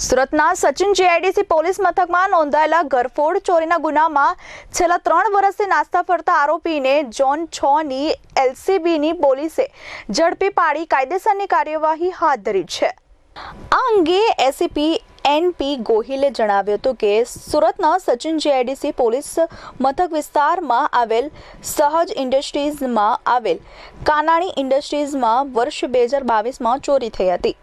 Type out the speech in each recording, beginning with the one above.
સુરતના Sachin GIDC police મથકમાં નોંધાયેલા ઘરફોડ ચોરીના ગુનામાં છેલ્લા ત્રણ વર્ષથી નાસ્તા ફરતા આરોપીને જોન છ ની એલસીબીની પોલીસે ઝડપી પાડી કાયદેસરની કાર્યવાહી હાથ ધરી છે. આ અંગે એસીપી એનપી ગોહિલે જણાવ્યું હતું કે સુરતના સચિન જીઆઈડીસી પોલીસ મથક વિસ્તારમાં આવેલ સહજ ઇન્ડસ્ટ્રીઝમાં આવેલ કાનાણી ઇન્ડસ્ટ્રીઝમાં વર્ષ બે હજાર બાવીસમાં ચોરી થઈ હતી.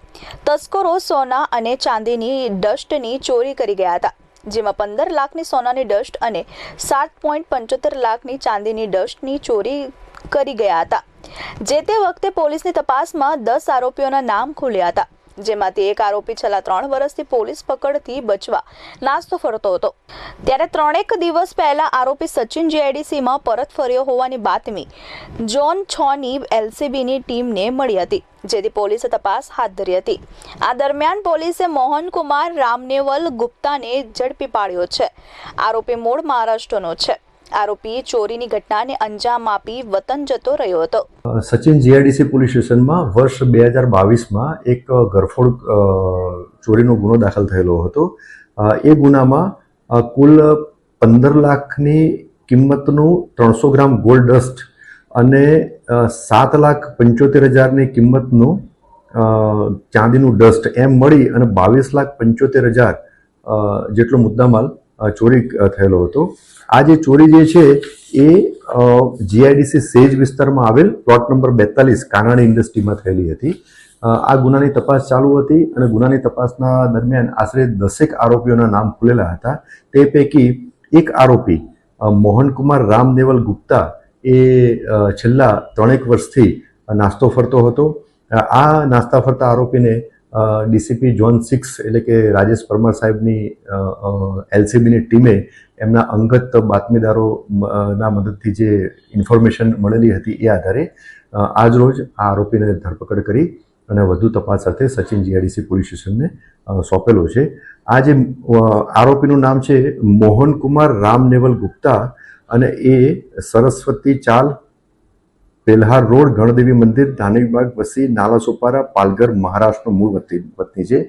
તસ્કરો સોના અને ચાંદીની ડસ્ટની ચોરી કરી ગયા હતા, જેમાં પંદર લાખની સોનાની ડસ્ટ અને સાત પોઈન્ટ પંચોતેર લાખની ચાંદીની ડસ્ટની ચોરી કરી ગયા હતા. જે તે વખતે પોલીસની તપાસમાં દસ આરોપીઓના નામ ખુલ્યા હતા. જેમાંથી એક આરોપી છેલ્લા ત્રણ વર્ષથી પોલીસ પકડથી બચવા નાસ્તો ફરતો હતો. ત્યારે ત્રણેક દિવસ પહેલા આરોપી સચિન જીઆઈડીસીમાં પરત ફર્યો હોવાની બાતમી જોન છ ની એલસીબીની ટીમને મળી હતી, જેથી પોલીસે તપાસ હાથ ધરી હતી. આ દરમિયાન પોલીસે મોહનકુમાર રામનેવલ ગુપ્તાને ઝડપી પાડ્યો છે. આરોપી મૂળ મહારાષ્ટ્રનો છે. આરોપી ચોરીની ઘટનાને અંજામ આપી વતન જતો રહ્યો હતો. સચિન જીઆઈડીસી પોલીસ સ્ટેશનમાં વર્ષ બે હજાર બાવીસમાં એક ગરફોડ ચોરીનો ગુનો દાખલ થયેલો હતો. એ ગુનામાં કુલ પંદર લાખની કિંમતનું ત્રણસો ગ્રામ ગોલ્ડ ડસ્ટ અને સાત લાખ પંચોતેર હજારની કિંમતનું ચાંદીનું ડસ્ટ એમ મળી અને બાવીસ લાખ પંચોતેર હજાર જેટલો મુદ્દામાલ ચોરી થયેલો હતો. આ જે ચોરી જે છે, એ જીઆઈડીસી સેજ વિસ્તારમાં આવેલ પ્લોટ નંબર બેતાલીસ કાનાણી ઇન્ડસ્ટ્રીમાં થયેલી હતી. આ ગુનાની તપાસ ચાલુ હતી અને ગુનાની તપાસના દરમિયાન આશરે દસેક આરોપીઓના નામ ખુલેલા હતા. તે પૈકી એક આરોપી મોહનકુમાર રામદેવલ ગુપ્તા, એ છેલ્લા ત્રણેક વર્ષથી નાસ્તો ફરતો હતો. આ નાસ્તા ફરતા આરોપીને ડીસીપી જોન સિક્સ એટલે કે રાજેશ પરમાર સાહેબની એલસીબીની ટીમે એમના અંગત બાતમીદારો ના મદદથી જે ઇન્ફોર્મેશન મળેલી હતી એ આધારે આજ આજરોજ આ આરોપીને ધરપકડ કરી અને વધુ તપાસ સાથે સચિન જીઆરડીસી પોલીસ સ્ટેશનને સોંપેલો છે. આ જે આરોપીનું નામ છે મોહનકુમાર રામનેવલ ગુપ્તા અને એ સરસ્વતી ચાલ પેલ્હાર રોડ ગણદેવી મંદિર ધાનીબાગ વસી, નાલા સોપારા, પાલઘર, મહારાષ્ટ્રનો મૂળ વતની છે.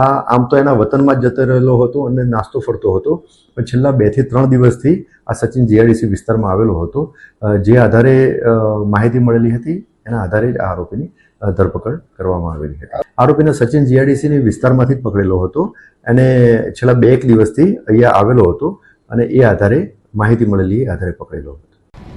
આ આમ તો એના વતનમાં જતો રહેલો હતો અને નાસ્તો ફરતો હતો. પણ છેલ્લા બેથી ત્રણ દિવસથી આ સચિન જીઆઈડીસી વિસ્તારમાં આવેલો હતો. જે આધારે માહિતી મળેલી હતી, એના આધારે જ આ આરોપીની ધરપકડ કરવામાં આવેલી હતી. આરોપીને સચિન જીઆઈડીસીની વિસ્તારમાંથી જ પકડેલો હતો અને છેલ્લા બે એક દિવસથી અહીંયા આવેલો હતો અને એ આધારે માહિતી મળેલી એ આધારે પકડેલો હતો.